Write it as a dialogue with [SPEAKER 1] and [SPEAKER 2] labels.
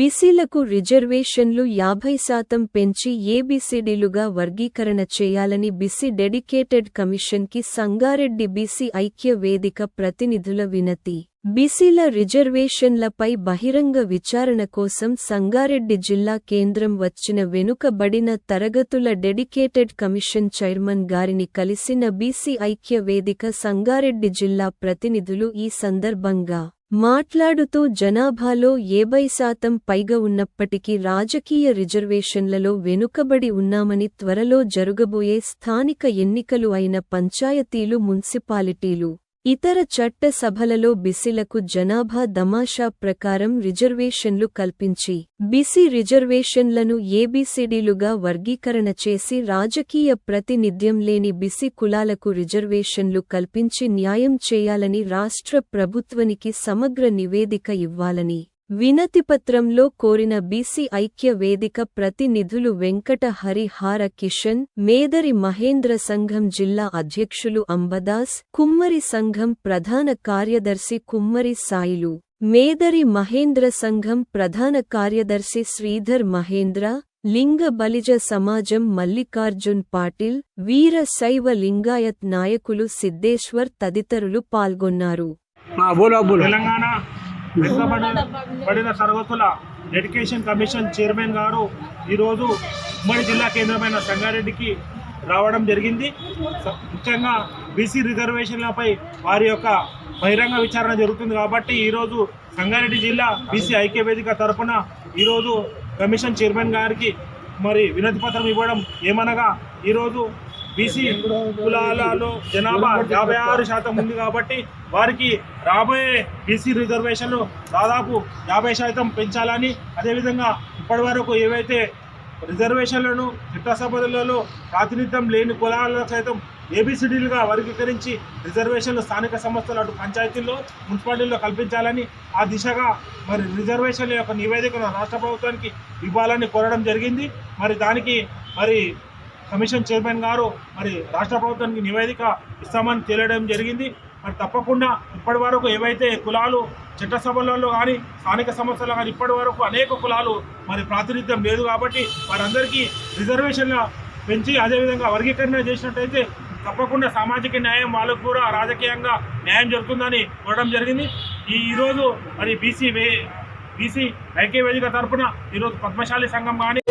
[SPEAKER 1] బీసీలకు రిజర్వేషన్లు యాభై శాతం పెంచి ఏబీసీడీలుగా వర్గీకరణ చేయాలని బీసీ డెడికేటెడ్ కమిషన్కి సంగారెడ్డి బీసీ ఐక్య వేదిక ప్రతినిధుల వినతి. బీసీల రిజర్వేషన్లపై బహిరంగ విచారణ కోసం సంగారెడ్డి జిల్లా కేంద్రం వచ్చిన వెనుకబడిన తరగతుల డెడికేటెడ్ కమిషన్ చైర్మన్ గారిని కలిసిన బీసీ ఐక్య వేదిక సంగారెడ్డి జిల్లా ప్రతినిధులు ఈ సందర్భంగా మాట్లాడుతూ జనాభాలో ఏభై శాతం పైగా ఉన్నప్పటికీ రాజకీయ రిజర్వేషన్లలో వెనుకబడి ఉన్నామని త్వరలో జరుగబోయే స్థానిక ఎన్నికలు అయిన పంచాయతీలు మున్సిపాలిటీలు ఇతర చట్ట సభలలో బిసిలకు జనాభా దమాషా ప్రకారం రిజర్వేషన్లు కల్పించి బిసి రిజర్వేషన్లను ఏబిసిడీలుగా వర్గీకరణ చేసి రాజకీయ ప్రాతినిధ్యం లేని బిసి కులాలకు రిజర్వేషన్లు కల్పించి న్యాయం చేయాలని రాష్ట్ర ప్రభుత్వానికి సమగ్ర నివేదిక ఇవ్వాలని వినతిపత్రంలో కోరిన బీసీ ఐక్య వేదిక ప్రతినిధులు వెంకట హరిహార కిషన్ మేదరి మహేంద్ర సంఘం జిల్లా అధ్యక్షులు అంబదాస్ కుమ్మరి సంఘం ప్రధాన కార్యదర్శి కుమ్మరి సాయిలు మేదరి మహేంద్ర సంఘం ప్రధాన కార్యదర్శి శ్రీధర్ మహేంద్ర లింగ బలిజ సమాజం మల్లికార్జున్ పాటిల్ వీర శైవ లింగాయత్ నాయకులు సిద్ధేశ్వర్ తదితరులు పాల్గొన్నారు.
[SPEAKER 2] తెలంగాణ వెనుకబడిన పడిన తరగతుల ఎడ్యుకేషన్ కమిషన్ చైర్మన్ గారు ఈరోజు ఉమ్మడి జిల్లా కేంద్రమైన సంగారెడ్డికి రావడం జరిగింది. ముఖ్యంగా బీసీ రిజర్వేషన్లపై వారి యొక్క బహిరంగ విచారణ జరుగుతుంది కాబట్టి ఈరోజు సంగారెడ్డి జిల్లా బీసీ ఐక్య వేదిక తరఫున ఈరోజు కమిషన్ చైర్మన్ గారికి మరి వినతి పత్రం ఇవ్వడం ఏమనగా ఈరోజు బీసీ కులాలలో జనాభా యాభై ఆరు శాతం ఉంది కాబట్టి వారికి రాబోయే బీసీ రిజర్వేషన్లు దాదాపు యాభై శాతం పెంచాలని అదేవిధంగా ఇప్పటి వరకు ఏవైతే రిజర్వేషన్లను చట్టసభలలో ప్రాతినిధ్యం లేని కులాలను సైతం ఏబిసిడీలుగా వర్గీకరించి రిజర్వేషన్లు స్థానిక సంస్థలు అటు పంచాయతీల్లో మున్సిపాలిటీల్లో కల్పించాలని ఆ దిశగా మరి రిజర్వేషన్ల యొక్క నివేదికను రాష్ట్ర ప్రభుత్వానికి ఇవ్వాలని కోరడం జరిగింది. మరి దానికి మరి కమిషన్ చైర్మన్ గారు మరి రాష్ట్ర ప్రభుత్వానికి నివేదిక ఇస్తామని తెలియడం జరిగింది. మరి తప్పకుండా ఇప్పటి వరకు ఏవైతే కులాలు చట్టసభలలో కానీ స్థానిక సంస్థల్లో కానీ ఇప్పటి వరకు అనేక కులాలు మరి ప్రాతినిధ్యం లేదు కాబట్టి వారందరికీ రిజర్వేషన్ల పెంచి అదేవిధంగా వర్గీకరణ చేసినట్టయితే తప్పకుండా సామాజిక న్యాయం వాళ్ళకు కూడా రాజకీయంగా న్యాయం జరుగుతుందని కోరడం జరిగింది. ఈ ఈరోజు మరి బీసీ వే బీసీ ఐక్య వేదిక తరఫున ఈరోజు పద్మశాలి సంఘం కానీ